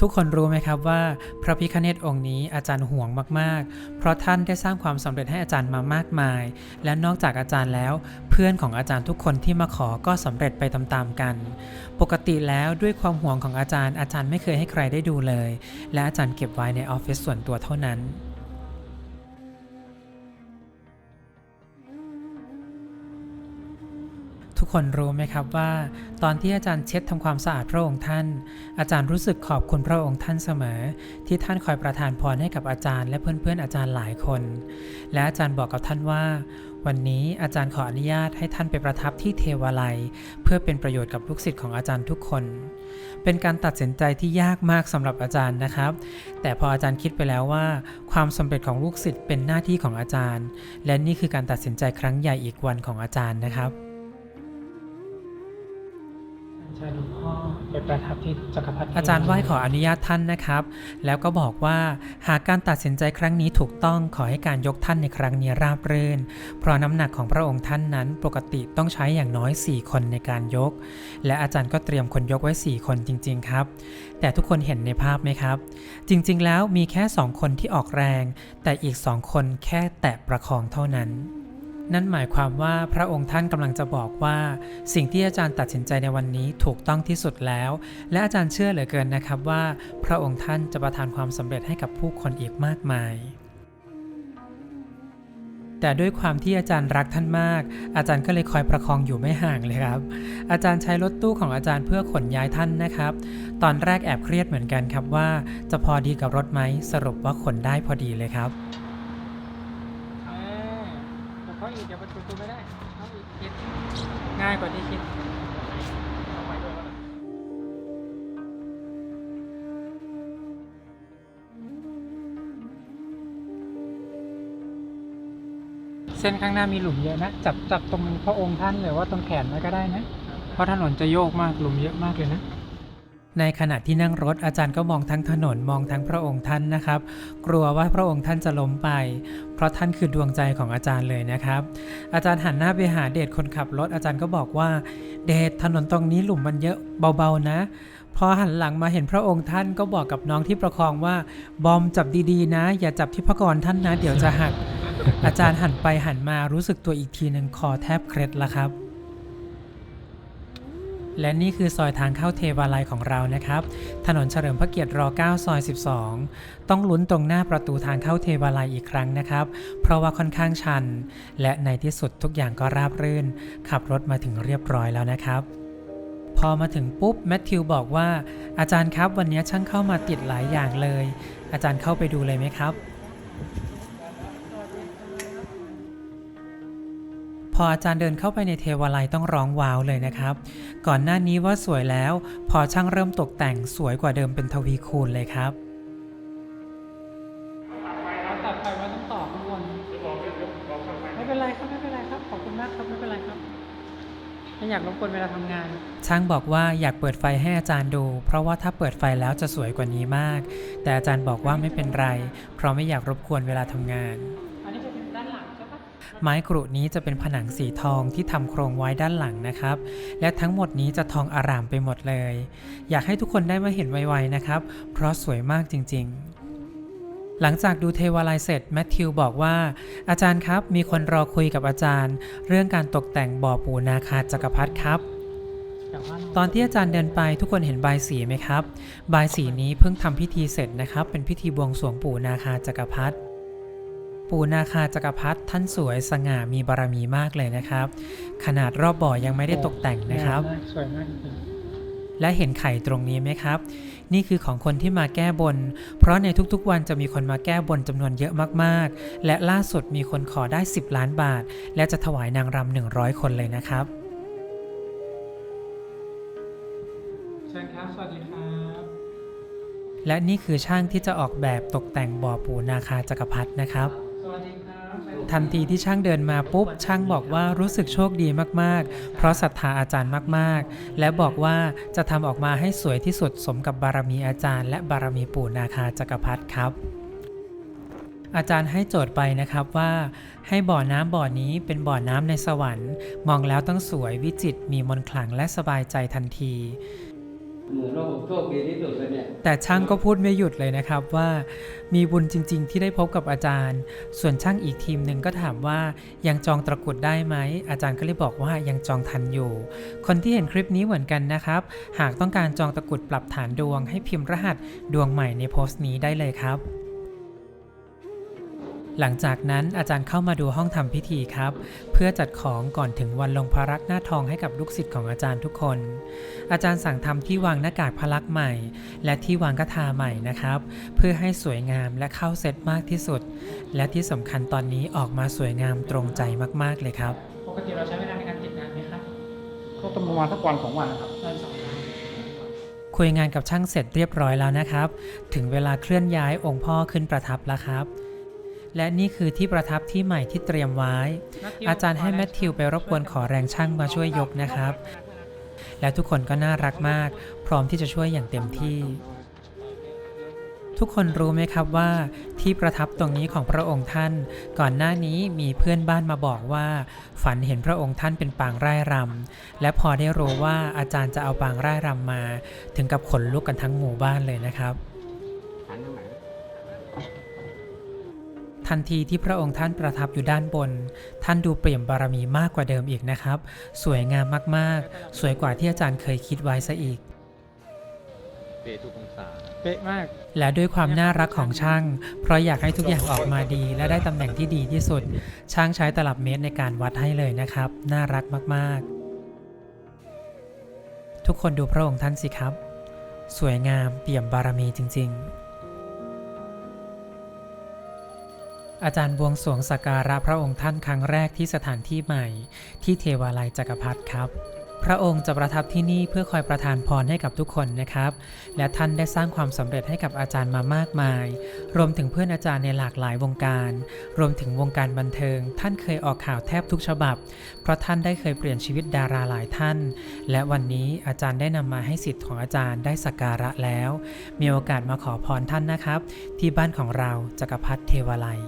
ทุกคนรู้ไหมครับว่า พระพิคเนตองค์นี้อาจารย์ห่วงมากๆ เพราะท่านได้สร้างความสำเร็จให้อาจารย์มามากมาย และนอกจากอาจารย์แล้ว เพื่อนของอาจารย์ทุกคนที่มาขอก็สำเร็จไปตามๆกัน ปกติแล้วด้วยความห่วงของอาจารย์อาจารย์ไม่เคยให้ใครได้ดูเลย และอาจารย์เก็บไว้ในออฟฟิศส่วนตัวเท่านั้น ทุกคนรู้ไหมครับว่า ตอนที่อาจารย์เช็ดทำความสะอาดพระองค์ท่าน อาจารย์รู้สึกขอบคุณพระองค์ท่านเสมอ ที่ท่านคอยประทานพรให้กับอาจารย์และเพื่อนๆอาจารย์หลายคน และอาจารย์บอกกับท่านว่า วันนี้อาจารย์ขออนุญาตให้ท่านไปประทับที่เทวาลัย เพื่อเป็นประโยชน์กับลูกศิษย์ของอาจารย์ทุกคน เป็นการตัดสินใจที่ยากมากสำหรับอาจารย์นะครับ แต่พออาจารย์คิดไปแล้วว่า ความสำเร็จของลูกศิษย์เป็นหน้าที่ของอาจารย์ และนี่คือการตัดสินใจครั้งใหญ่อีกวันของอาจารย์นะครับ เชิญหลวงพ่อไปประทับที่จักรพรรดิอาจารย์ไหว้ขออนุญาตท่านนะครับ แล้วก็บอกว่าหากการตัดสินใจครั้งนี้ถูกต้องขอให้การยกท่านในครั้งนี้ราบรื่น เพราะน้ำหนักของพระองค์ท่านนั้นปกติต้องใช้อย่างน้อย 4 คนในการยก และอาจารย์ก็เตรียมคนยกไว้ 4 คนจริง ๆ ครับ แต่ทุกคนเห็นในภาพไหมครับ จริง ๆ แล้วมีแค่ 2 คนที่ออกแรง แต่อีก 2 คนแค่แตะประคองเท่านั้น นั่นหมายความว่าพระองค์ท่านกำลังจะบอกว่า สิ่งที่อาจารย์ตัดสินใจในวันนี้ถูกต้องที่สุดแล้ว และอาจารย์เชื่อเหลือเกินนะครับว่า พระองค์ท่านจะประทานความสำเร็จให้กับผู้คนอีกมากมาย แต่ด้วยความที่อาจารย์รักท่านมาก อาจารย์ก็เลยคอยประคองอยู่ไม่ห่างเลยครับ อาจารย์ใช้รถตู้ของอาจารย์เพื่อขนย้ายท่านนะครับ ตอนแรกแอบเครียดเหมือนกันครับว่า จะพอดีกับรถไหมสรุปว่าขนได้พอดีเลยครับ หลวงพ่ออีกเดี๋ยวประตูไม่ได้เอาอีกคิดง่ายกว่าที่คิดเอาไว้ด้วยก็ได้เส้นข้างหน้ามีหลุมเยอะนะ จับจับตรงพระองค์ท่านหรือว่าตรงแขนไว้ก็ได้นะ เพราะถนนจะโยกมากหลุมเยอะมากเลยนะ ในขณะที่นั่งรถอาจารย์ก็มองทั้งถนนมองทั้งพระองค์ท่านนะครับ กลัวว่าพระองค์ท่านจะล้มไป เพราะท่านคือดวงใจของอาจารย์เลยนะครับ อาจารย์หันหน้าไปหาเดชคนขับรถอาจารย์ก็บอกว่า เดชถนนตรงนี้หลุมมันเยอะเบาๆนะพอหันหลังมาเห็นพระองค์ท่านก็บอกกับน้องที่ประคองว่า บอมจับดีๆนะ อย่าจับที่พระกรท่านนะ เดี๋ยวจะหัก อาจารย์หันไปหันมารู้สึกตัวอีกทีหนึ่งคอแทบเคล็ดละครับ และนี่คือซอยทางเข้าเทวาลัยของเรานะครับ ถนนเฉลิมพระเกียรติร9ซอย 12 ต้องลุ้นตรงหน้าประตูทางเข้าเทวาลัยอีกครั้งนะครับ เพราะว่าค่อนข้างชัน และในที่สุดทุกอย่างก็ราบรื่น ขับรถมาถึงเรียบร้อยแล้วนะครับพอมาถึงปุ๊บแมทธิวบอกว่าอาจารย์ครับวันนี้ช่างเข้ามาติดหลายอย่างเลย อาจารย์เข้าไปดูเลยไหมครับ ออาจารย์เดินเข้าไปในเทวาลัยต้องร้องว้าวเลยนะครับ ก่อนหน้านี้ว่าสวยแล้ว พอช่างเริ่มตกแต่งสวยกว่าเดิมเป็นทวีคูณเลยครับเราตัดไฟไว้ต้องต่อข้างบนไม่เป็นไรครับไม่เป็นไรครับ ขอบคุณมากครับไม่เป็นไรครับไม่อยากรบกวนเวลาทำงาน ช่างบอกว่าอยากเปิดไฟให้อาจารย์ดู เพราะว่าถ้าเปิดไฟแล้วจะสวยกว่านี้มาก แต่อาจารย์บอกว่าไม่เป็นไร เพราะไม่อยากรบกวนเวลาทำงานอันนี้จะเป็น ไม้กรุนี้จะเป็นผนังสีทองที่ทำโครงไว้ด้านหลังนะครับ และทั้งหมดนี้จะทองอารามไปหมดเลย อยากให้ทุกคนได้มาเห็นไวๆนะครับ เพราะสวยมากจริง ๆหลังจากดูเทวาลัยเสร็จแมทธิวบอกว่า อาจารย์ครับมีคนรอคุยกับอาจารย์ เรื่องการตกแต่งบ่อปูนาคาจักรพรรดิครับ ตอนที่อาจารย์เดินไปทุกคนเห็นบายสีไหมครับ บายสีนี้เพิ่งทำพิธีเสร็จนะครับ เป็นพิธีบวงสรวงปู่นาคาจักรพรรดิ ปู่นาคาจักรพรรดิท่านสวยสง่ามีบารมีมากเลยนะครับ ขนาดรอบบ่อยังไม่ได้ตกแต่งนะครับ สวยมากจริงและเห็นไข่ตรงนี้ไหมครับ นี่คือของคนที่มาแก้บน เพราะในทุกๆวันจะมีคนมาแก้บนจำนวนเยอะมากๆ และล่าสุดมีคนขอได้ 10 ล้านบาท และจะถวายนางรำ100คนเลยนะครับ เชิญครับ สวัสดีครับ และนี่คือช่างที่จะออกแบบตกแต่งบ่อปู่นาคาจักรพรรดินะครับสวัสดีครับ ทันทีที่ช่างเดินมาปุ๊บ ช่างบอกว่ารู้สึกโชคดีมากๆ เพราะศรัทธาอาจารย์มากๆ และบอกว่าจะทำออกมาให้สวยที่สุดสมกับบารมีอาจารย์ และบารมีปู่นาคาจักรพรรดิครับอาจารย์ให้โจทย์ไปนะครับว่าให้บ่อน้ำบ่อนี้เป็นบ่อน้ำในสวรรค์ มองแล้วต้องสวยวิจิตมีมนต์ขลังและสบายใจทันที แต่ช่างก็พูดไม่หยุดเลยนะครับว่า มีบุญจริง ๆ ที่ได้พบกับอาจารย์ ส่วนช่างอีกทีมหนึ่งก็ถามว่ายังจองตะกรุดได้ไหม อาจารย์ก็เลยบอกว่ายังจองทันอยู่ คนที่เห็นคลิปนี้เหมือนกันนะครับ หากต้องการจองตะกรุดปรับฐานดวง ให้พิมพ์รหัสดวงใหม่ในโพสต์นี้ได้เลยครับ หลังจากนั้นอาจารย์เข้ามาดูห้องทำพิธีครับ เพื่อจัดของก่อนถึงวันลงพระรักหน้าทองให้กับลูกศิษย์ของอาจารย์ทุกคน อาจารย์สั่งทำที่วางหน้ากากพระลักษณ์ใหม่ และที่วางกระทาใหม่นะครับ เพื่อให้สวยงามและเข้าเซตมากที่สุด และที่สำคัญตอนนี้ออกมาสวยงามตรงใจมากๆเลยครับปกติเราใช้เวลาในการติดนานไหมครับก็ต้องประมาณสักวันสองวันนะครับวันสองวันคุยงานกับช่างเสร็จเรียบร้อยแล้วนะครับ ถึงเวลาเคลื่อนย้ายองค์พ่อขึ้นประทับแล้วครับ และนี่คือที่ประทับที่ใหม่ที่เตรียมไว้ อาจารย์ให้แมทธิวไปรบกวนขอแรงช่างมาช่วยยกนะครับ และทุกคนก็น่ารักมาก พร้อมที่จะช่วยอย่างเต็มที่ ทุกคนรู้ไหมครับว่า ที่ประทับตรงนี้ของพระองค์ท่าน ก่อนหน้านี้มีเพื่อนบ้านมาบอกว่า ฝันเห็นพระองค์ท่านเป็นปางร่ายรำและพอได้รู้ว่าอาจารย์จะเอาปางร่ายรำมา ถึงกับขนลุกกันทั้งหมู่บ้านเลยนะครับ ทันทีที่พระองค์ท่านประทับอยู่ด้านบน ท่านดูเปลี่ยมบารมีมากกว่าเดิมอีกนะครับ สวยงามมากๆ สวยกว่าที่อาจารย์เคยคิดไว้ซะอีก เปทุกองศาเป๊ะมาก และด้วยความน่ารักของช่าง เพราะอยากให้ทุกอย่างออกมาดี และได้ตำแหน่งที่ดีที่สุด ช่างใช้ตลับเมตรในการวัดให้เลยนะครับ น่ารักมากๆ ทุกคนดูพระองค์ท่านสิครับ สวยงามเปี่ยมบารมีจริง ๆ อาจารย์บวงสรวงสักการะพระองค์ท่านครั้งแรกที่สถานที่ใหม่ ที่เทวาลัยจักรพรรดิครับ พระองค์จะประทับที่นี่เพื่อคอยประทานพรให้กับทุกคนนะครับ และท่านได้สร้างความสำเร็จให้กับอาจารย์มามากมาย รวมถึงเพื่อนอาจารย์ในหลากหลายวงการ รวมถึงวงการบันเทิง ท่านเคยออกข่าวแทบทุกฉบับ เพราะท่านได้เคยเปลี่ยนชีวิตดาราหลายท่าน และวันนี้อาจารย์ได้นำมาให้สิทธิ์ของอาจารย์ได้สักการะแล้ว มีโอกาสมาขอพรท่านนะครับ ที่บ้านของเราจักรพรรดิเทวาลัย